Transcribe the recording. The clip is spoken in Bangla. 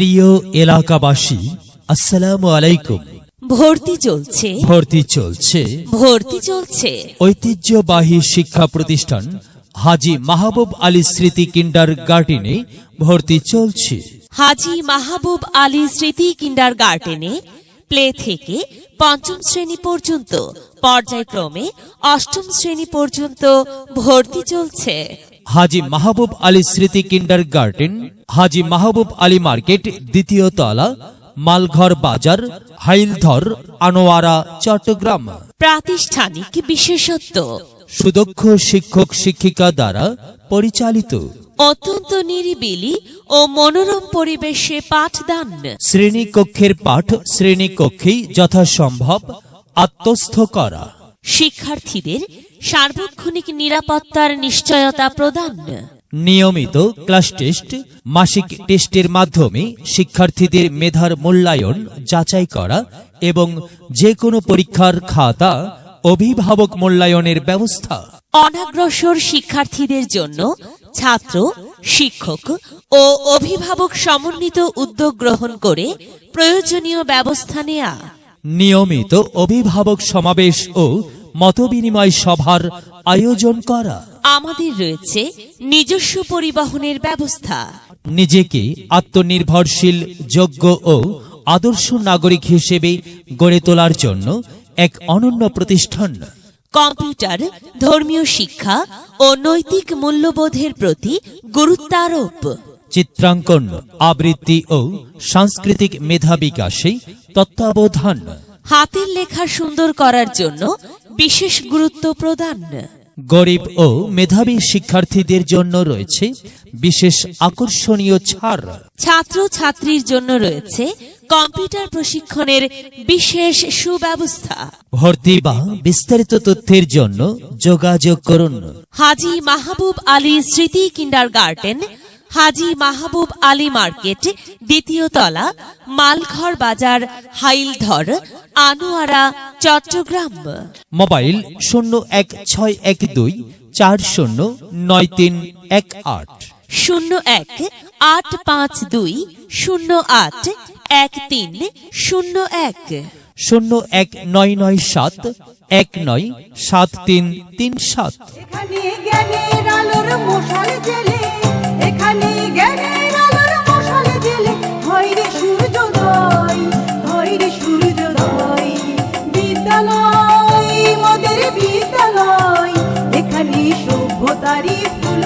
প্রিয় এলাকাবাসী আসসালামু আলাইকুম। ভর্তি চলছে। ভর্তি চলছে। ভর্তি চলছে। ঐতিহ্যবাহী শিক্ষা প্রতিষ্ঠান হাজি মাহবুব আলী স্মৃতি কিন্ডার গার্ডেনে ভর্তি চলছে। হাজি মাহবুব আলী স্মৃতি কিন্ডার গার্ডেনে প্লে থেকে পঞ্চম শ্রেণি পর্যন্ত পর্যায়ক্রমে অষ্টম শ্রেণি পর্যন্ত ভর্তি চলছে। হাজি মাহবুব আলী স্মৃতি kindergarten Haji Mahbub Ali market দ্বিতীয় তলা মালঘর বাজার হাইলধর আনোয়ারা চট্টগ্রাম। প্রাতিষ্ঠানিক বিশেষত্ব। সুদক্ষ শিক্ষক শিক্ষিকা দ্বারা পরিচালিত। অত্যন্ত নিরিবিলি ও মনোরম পরিবেশে পাঠদান। শ্রেণীকক্ষের পাঠ শ্রেণীকক্ষেই যথাসম্ভব আত্মস্থ করা। শিক্ষার্থীদের সার্বক্ষণিক নিরাপত্তার নিশ্চয়তা প্রদান। নিয়মিত ক্লাস টেস্ট মাসিক টেস্টের মাধ্যমে শিক্ষার্থীদের মেধার মূল্যায়ন যাচাই করা এবং যে কোনো পরীক্ষার খাতা অভিভাবক মূল্যায়নের ব্যবস্থা। অনাগ্রসর শিক্ষার্থীদের জন্য ছাত্র শিক্ষক ও অভিভাবক সমন্বিত উদ্যোগ গ্রহণ করে প্রয়োজনীয় ব্যবস্থা নেয়া। নিয়মিত অভিভাবক সমাবেশ ও মতবিনিময় সভার আয়োজন করা। আমাদের রয়েছে নিজস্ব পরিবহনের ব্যবস্থা। নিজেকে আত্মনির্ভরশীল যোগ্য ও আদর্শ নাগরিক হিসেবে গড়ে তোলার জন্য এক অনন্য প্রতিষ্ঠান। কম্পিউটার ধর্মীয় শিক্ষা ও নৈতিক মূল্যবোধের প্রতি গুরুত্বারোপ চিত্রাঙ্কন আবৃত্তি ও সাংস্কৃতিক মেধা বিকাশে তত্ত্বাবধান। হাতের লেখা সুন্দর করার জন্য বিশেষ গুরুত্ব প্রদান। গরিব ও মেধাবী শিক্ষার্থীদের জন্য রয়েছে বিশেষ আকর্ষণীয় ছাড়। ছাত্র ছাত্রীর জন্য রয়েছে কম্পিউটার প্রশিক্ষণের বিশেষ সুব্যবস্থা। ভর্তি বা বিস্তারিত তথ্যের জন্য যোগাযোগ করুন। হাজি মাহবুব আলী স্মৃতি kindergarten Haji Mahbub Ali market দ্বিতীয় তলা মালঘর বাজার হাইলধর আনোয়ারা চট্টগ্রাম। মোবাইল শূন্য এক ছয় এক দুই চার শূন্য নয় তিন এক আট। শূন্য এক আট পাঁচ দুই শূন্য আট এক তিন শূন্য এক। শূন্য এক নয় নয় সাত এক নয় সাত তিন তিন সাত। বিদ্যালয় এখানে সভ্যতারই ফুল